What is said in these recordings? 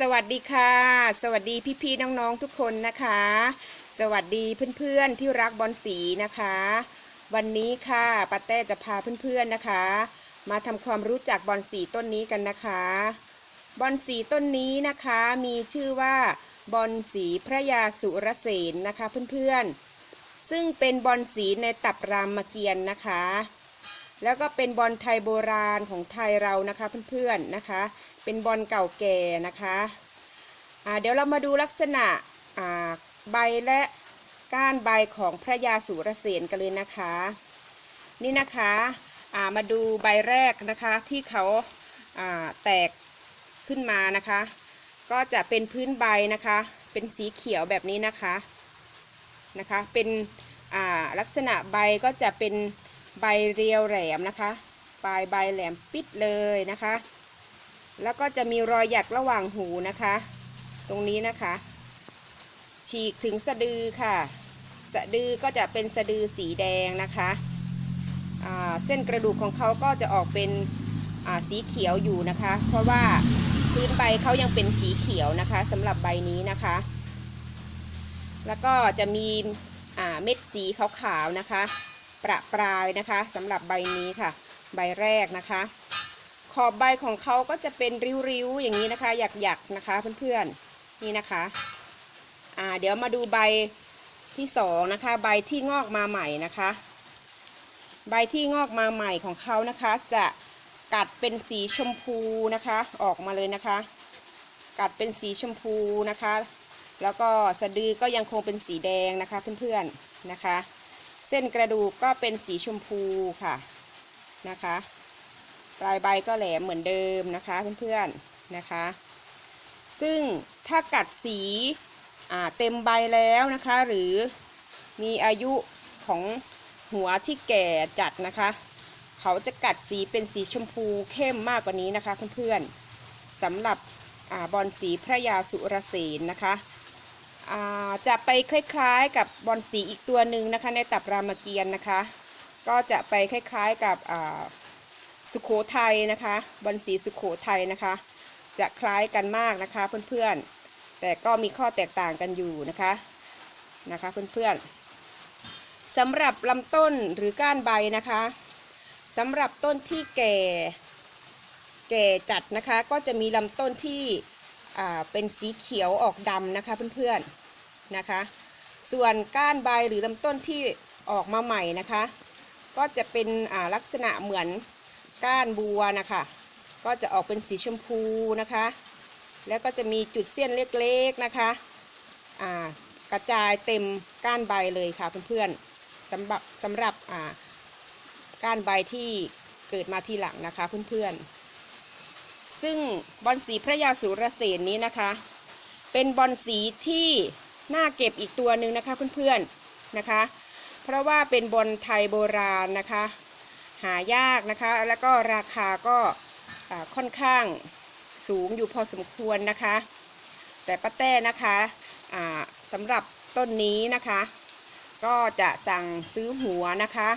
สวัสดีค่ะ สวัสดีพี่ๆน้องๆทุกคนนะคะ สวัสดีเพื่อนๆที่รักบอลสีนะคะ วันนี้ค่ะป้าแต้จะพาเพื่อนๆนะคะ มาทำความรู้จักบอลสีต้นนี้กันนะคะบอลสีต้นนี้นะคะมีชื่อว่าบอลสีพระยาสุรเสนนะคะเพื่อนๆ ซึ่งเป็นบอลสีในตับรามเกียรติ์นะคะ แล้วก็เป็นบอลไทยโบราณของไทยเรานะคะเพื่อนๆนะคะ เป็นบอลเก่าแก่นะคะอ่าเดี๋ยวเรามาดูลักษณะอ่าใบและก้านใบของพระยาสุรเสนกันเลยนะคะ นี่นะคะอ่ามาดูใบแรกนะคะที่เขาอ่าแตกขึ้นมานะคะ ก็จะเป็นพื้นใบนะคะ เป็นสีเขียวแบบนี้นะคะนะคะ เป็นลักษณะใบก็จะเป็น ใบเรียวแหลมนะคะปลายใบแหลมปิดเลยนะคะ แล้วก็จะมีรอยหยักระหว่างหูนะคะ ตรงนี้นะคะ ฉีกถึงสะดือค่ะ สะดือก็จะเป็นสะดือสีแดงนะคะเส้นกระดูกของเขาก็จะออกเป็นสีเขียวอยู่นะคะ เพราะว่าพื้นใบเขายังเป็นสีเขียวนะคะสำหรับใบนี้นะคะ แล้วก็จะมีเม็ดสีขาวๆนะคะ ประปรายนะคะสำหรับใบนี้ค่ะ ใบแรกนะคะ ขอบใบของเขาก็จะเป็นริ้วๆอย่างนี้นะคะ หยักๆนะคะเพื่อนๆนี่นะคะอ่าเดี๋ยวมาดูใบที่สองนะคะ ใบที่งอกมาใหม่นะคะ ใบที่งอกมาใหม่ของเขานะคะ จะกัดเป็นสีชมพูนะคะ ออกมาเลยนะคะ กัดเป็นสีชมพูนะคะ แล้วก็สะดือก็ยังคงเป็นสีแดงนะคะเพื่อนๆนะคะ เส้นกระดูกก็เป็นสีชมพูค่ะนะคะ ปลายใบก็แหลมเหมือนเดิมนะคะเพื่อนๆนะคะ ซึ่งถ้ากัดสีอ่าเต็มใบแล้วนะคะ หรือมีอายุของหัวที่แก่จัดนะคะ เขาจะกัดสีเป็นสีชมพูเข้มมากกว่านี้นะคะเพื่อนๆสำหรับอาบอลสีพระยาสุรเสนนะคะ จะไปคล้ายๆกับบอลสีอีกตัวหนึ่งนะคะในตับรามเกียรติ์นะคะ ก็จะไปคล้ายๆกับสุขโขทัยนะคะบอลสีสุขโขทัยนะคะ จะคล้ายกันมากนะคะเพื่อนๆ แต่ก็มีข้อแตกต่างกันอยู่นะคะนะคะเพื่อนๆสำหรับลำต้นหรือก้านใบนะคะสำหรับต้นที่แก่แก่จัดนะคะก็จะมีลำต้นที่ เป็นสีเขียวออกดำนะคะเพื่อนๆนะคะ ส่วนก้านใบหรือลำต้นที่ออกมาใหม่นะคะ ก็จะเป็นลักษณะเหมือนก้านบัวนะคะ ก็จะออกเป็นสีชมพูนะคะ แล้วก็จะมีจุดเส้นเล็กๆนะคะกระจายเต็มก้านใบเลยค่ะเพื่อนๆสำหรับสำหรับก้านใบที่เกิดมาทีหลังนะคะเพื่อนๆ ซึ่งบอลสีพระยาสุรเสนนี้นะคะ เป็นบอลสีที่น่าเก็บอีกตัวหนึ่งนะคะเพื่อนๆนะคะ เพราะว่าเป็นบอลไทยโบราณนะคะ หายากนะคะ แล้วก็ราคาก็ค่อนข้างสูงอยู่พอสมควรนะคะ แต่ป้าแต้นะคะสำหรับต้นนี้นะคะ ก็จะสั่งซื้อหัวนะคะ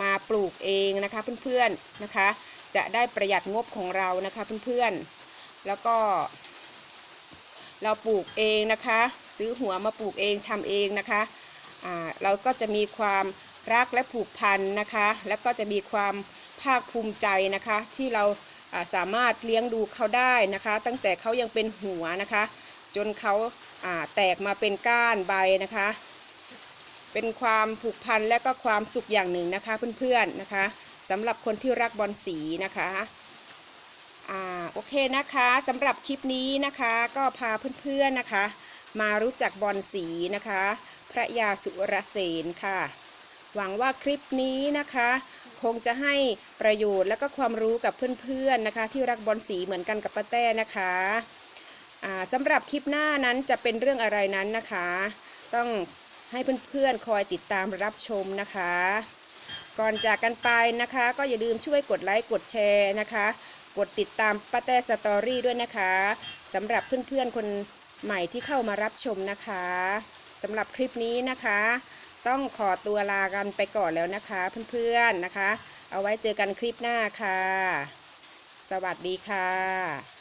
มาปลูกเองนะคะเพื่อนๆนะคะ จะได้ประหยัดงบของเรานะคะเพื่อนๆ แล้วก็เราปลูกเองนะคะ ซื้อหัวมาปลูกเองชำเองนะคะเราก็จะมีความรักและผูกพันนะคะ แล้วก็จะมีความภาคภูมิใจนะคะ ที่เราสามารถเลี้ยงดูเขาได้นะคะ ตั้งแต่เขายังเป็นหัวนะคะ จนเขาแตกมาเป็นก้านใบนะคะ เป็นความผูกพันและก็ความสุขอย่างหนึ่งนะคะเพื่อนๆนะคะ สำหรับคนที่รักบอลสีนะคะอ่าโอเคนะคะสำหรับคลิปนี้นะคะก็พาเพื่อนๆนะคะ มารู้จักบอลสีนะคะ พระยาสุรเสนค่ะ หวังว่าคลิปนี้นะคะ คงจะให้ประโยชน์และก็ความรู้กับเพื่อนๆนะคะ ที่รักบอลสีเหมือนกันกับป้าแต้นะคะอ่าสำหรับคลิปหน้านั้นจะเป็นเรื่องอะไรนั้นนะคะ ต้องให้เพื่อนๆคอยติดตามรับชมนะคะ ก่อนจากกันไปนะคะ ก็อย่าลืมช่วยกดไลค์กดแชร์นะคะ กดติดตามป้าแต้สตอรี่ด้วยนะคะสำหรับเพื่อนๆคนใหม่ที่เข้ามารับชมนะคะสำหรับคลิปนี้นะคะ ต้องขอตัวลากันไปก่อนแล้วนะคะเพื่อนๆนะคะ เอาไว้เจอกันคลิปหน้าค่ะ สวัสดีค่ะ